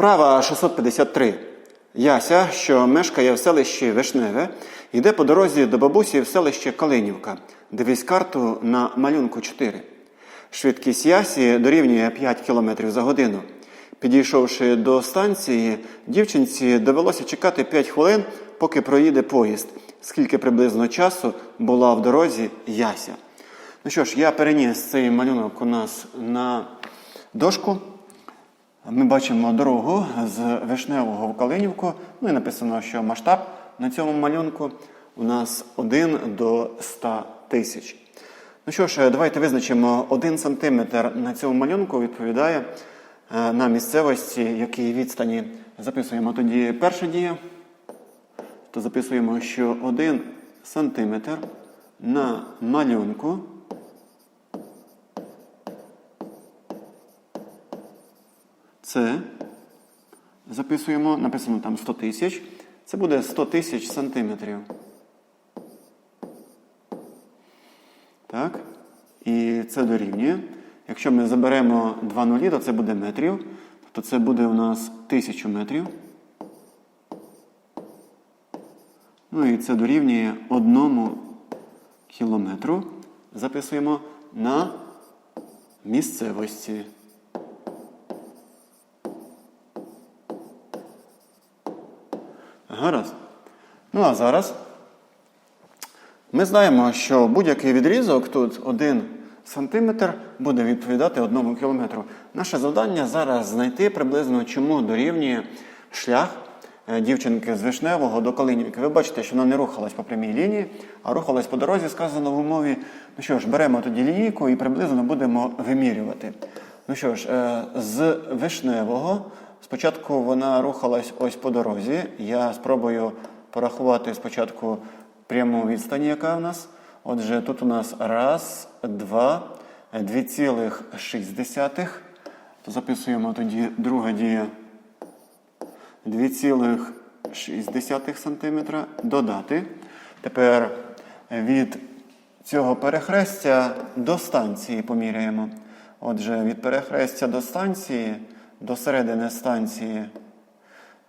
Вправа 653. Яся, що мешкає в селищі Вишневе, йде по дорозі до бабусі в селище Калинівка. Дивись карту на малюнку 4. Швидкість Ясі дорівнює 5 км за годину. Підійшовши до станції, дівчинці довелося чекати 5 хвилин, поки проїде поїзд. Скільки приблизно часу була в дорозі Яся. Ну що ж, я переніс цей малюнок у нас на дошку. Ми бачимо дорогу з Вишневого в Калинівку. Ну і написано, що масштаб на цьому малюнку у нас 1 до 100 тисяч. Ну що ж, давайте визначимо 1 см на цьому малюнку відповідає е, на місцевості, якій відстані. Записуємо тоді перша дія. То записуємо, що 1 см на малюнку Це записуємо, написано там 100 тисяч. Це буде 100 тисяч сантиметрів. Так. І це дорівнює. Якщо ми заберемо 2 нулі, то це буде метрів. Тобто це буде у нас 1000 метрів. Ну і це дорівнює 1 кілометру. Записуємо на місцевості. Гаразд. Ну а зараз ми знаємо, що будь-який відрізок тут 1 см буде відповідати 1 кілометру. Наше завдання зараз знайти приблизно, чому дорівнює шлях е, дівчинки з Вишневого до Калинівки. Ви бачите, що вона не рухалась по прямій лінії, а рухалась по дорозі, сказано в умові. Ну що ж, беремо тоді лінійку і приблизно будемо вимірювати. Ну що ж, е, з Вишневого спочатку вона рухалась ось по дорозі. Я спробую порахувати спочатку пряму відстань, яка в нас. Отже, тут у нас раз, два, 2,6. То записуємо тоді друга дія 2,6 см додати. Тепер від цього перехрестя до станції поміряємо. Отже, від перехрестя до станції, до середини станції.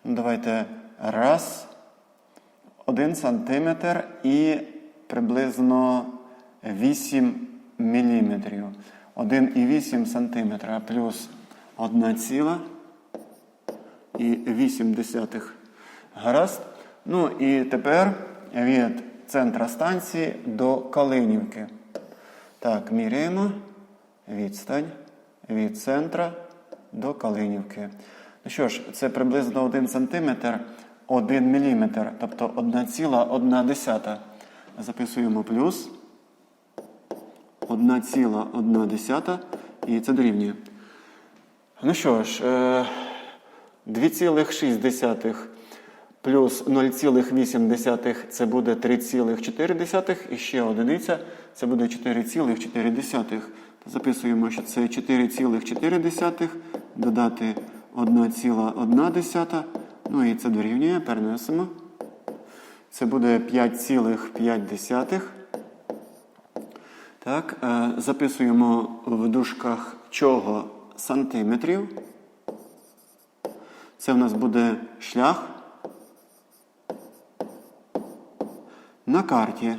Давайте раз, один сантиметр і приблизно 8 міліметрів. 1,8 сантиметра плюс 1 ціла і 8 десятих. Гаразд. Ну і тепер від центра станції до Калинівки. Так, міряємо відстань від центра до Калинівки. Ну що ж, це приблизно 1 см, 1 мм, тобто 1,1. Записуємо плюс 1,1 і це дорівнює. Ну що ж, е, 2,6 плюс 0,8 це буде 3,4 і ще одиниця це буде 4,4. Записуємо, що це 4,4 додати 1,1. Ну і це дорівнює, перенесемо. Це буде 5,5. Так, е, записуємо в дужках чого сантиметрів. Це в нас буде шлях на карті.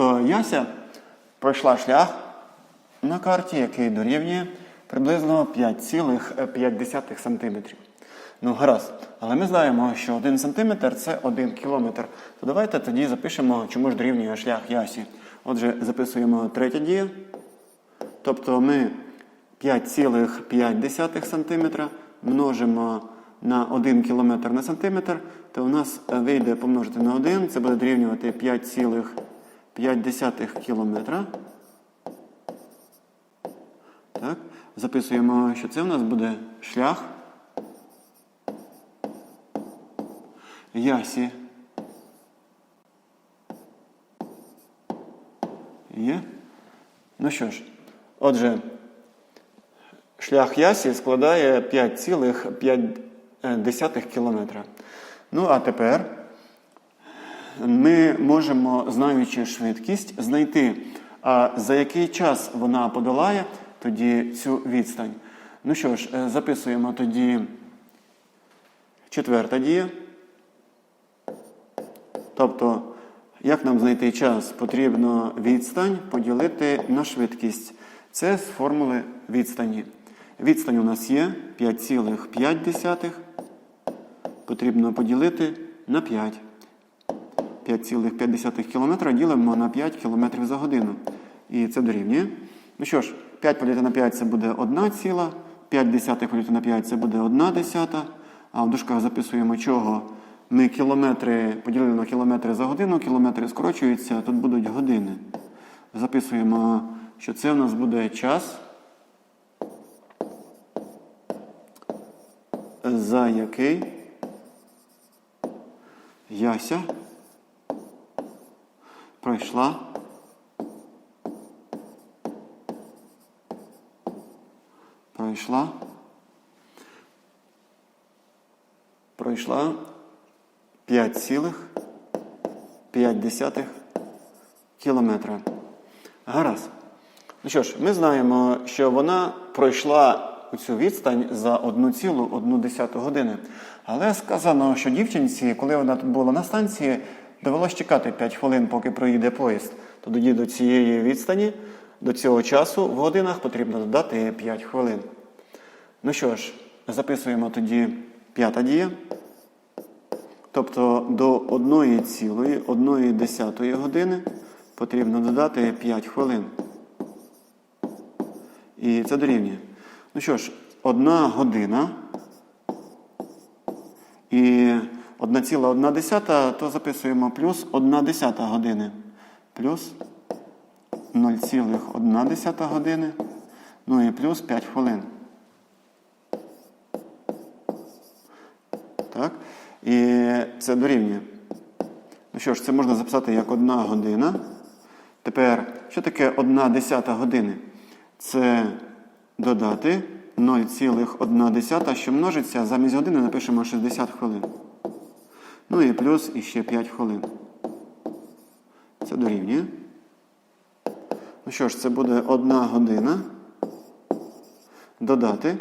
Тобто Яся пройшла шлях на карті, який дорівнює приблизно 5,5 см. Ну, гаразд. Але ми знаємо, що 1 см це 1 кілометр. То давайте тоді запишемо, чому ж дорівнює шлях Ясі. Отже, записуємо третя дія. Тобто ми 5,5 см множимо на 1 км на сантиметр, то у нас вийде помножити на 1, це буде дорівнювати 5,5 км. Так. Записуємо, що це у нас буде шлях Ясі. Є? Ну що ж, отже, шлях Ясі складає 5,5 кілометра. Ну, а тепер ми можемо, знаючи швидкість, знайти за який час вона подолає тоді цю відстань? Ну що ж, е, записуємо тоді четверта дія. Тобто, як нам знайти час? Потрібно відстань поділити на швидкість. Це з формули відстані. Відстань у нас є 5,5. Потрібно поділити на 5. 5,5 км ділимо на 5 км за годину. І це дорівнює. Ну що ж, 5 поділити на 5 це буде 1 ціла, 5 десятих поділити на 5 це буде 1 десята. А в дужках записуємо чого? Ми кілометри поділили на кілометри за годину, кілометри скорочуються, тут будуть години. Записуємо, що це в нас буде час, за який Яся пройшла пройшла пройшла 5,5 кілометра. Гаразд. Ну що ж, ми знаємо, що вона пройшла цю відстань за 1,1 години. Але сказано, що дівчинці, коли вона була на станції, довелось чекати 5 хвилин, поки проїде поїзд. То тоді до цієї відстані, до цього часу в годинах потрібно додати 5 хвилин. Ну що ж, записуємо тоді п'ята дія. Тобто до 1,1 години потрібно додати 5 хвилин. І це дорівнює. Ну що ж, 1 година 1,1, то записуємо плюс 1 години. Плюс 0,1 години. Ну і плюс 5 хвилин. Так? І це дорівнює. Ну що ж, це можна записати як 1 година. Тепер, що таке 1 десята години? Це додати 0,1, що множиться, замість години напишемо 60 хвилин. Ну і плюс іще 5 хвилин. Це дорівнює. Ну що ж, це буде 1 година. Додати.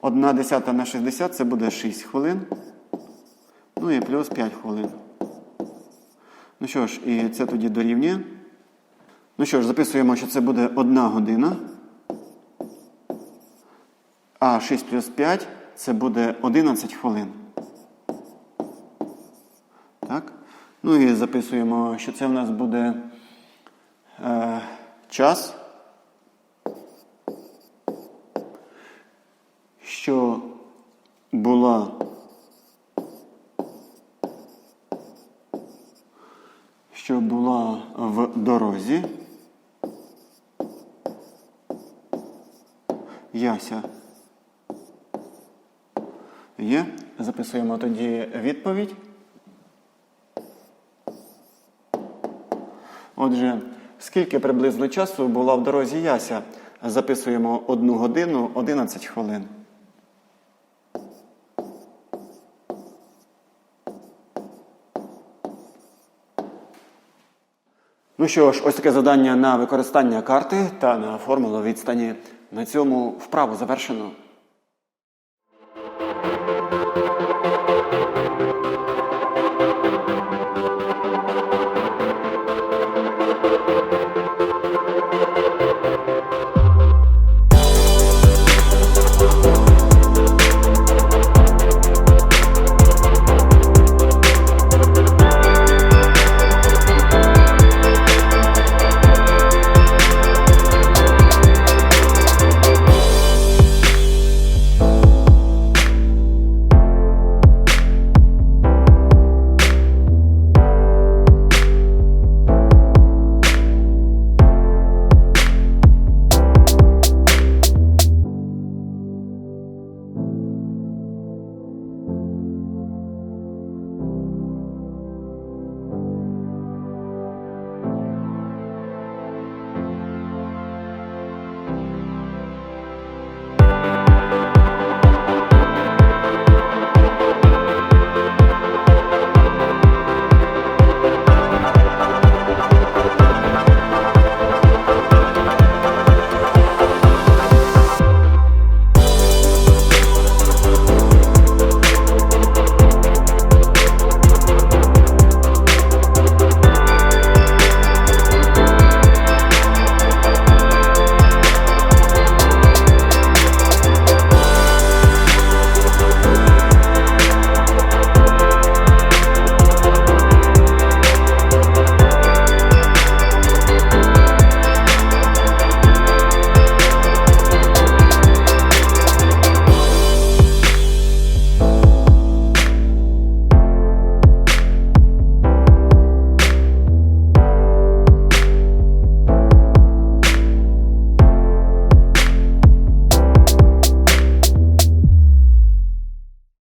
1 десята на 60 це буде 6 хвилин. Ну і плюс 5 хвилин. Ну що ж, і це тоді дорівнює. Ну що ж, записуємо, що це буде 1 година. А 6 плюс 5 це буде 11 хвилин. Так? Ну і записуємо, що це в нас буде е, час, що була що була в дорозі. Яся. Є. Записуємо тоді відповідь. Отже, скільки приблизно часу була в дорозі Яся? Записуємо 1 годину 11 хвилин. Ну що ж, ось таке завдання на використання карти та на формулу відстані. На цьому вправу завершено.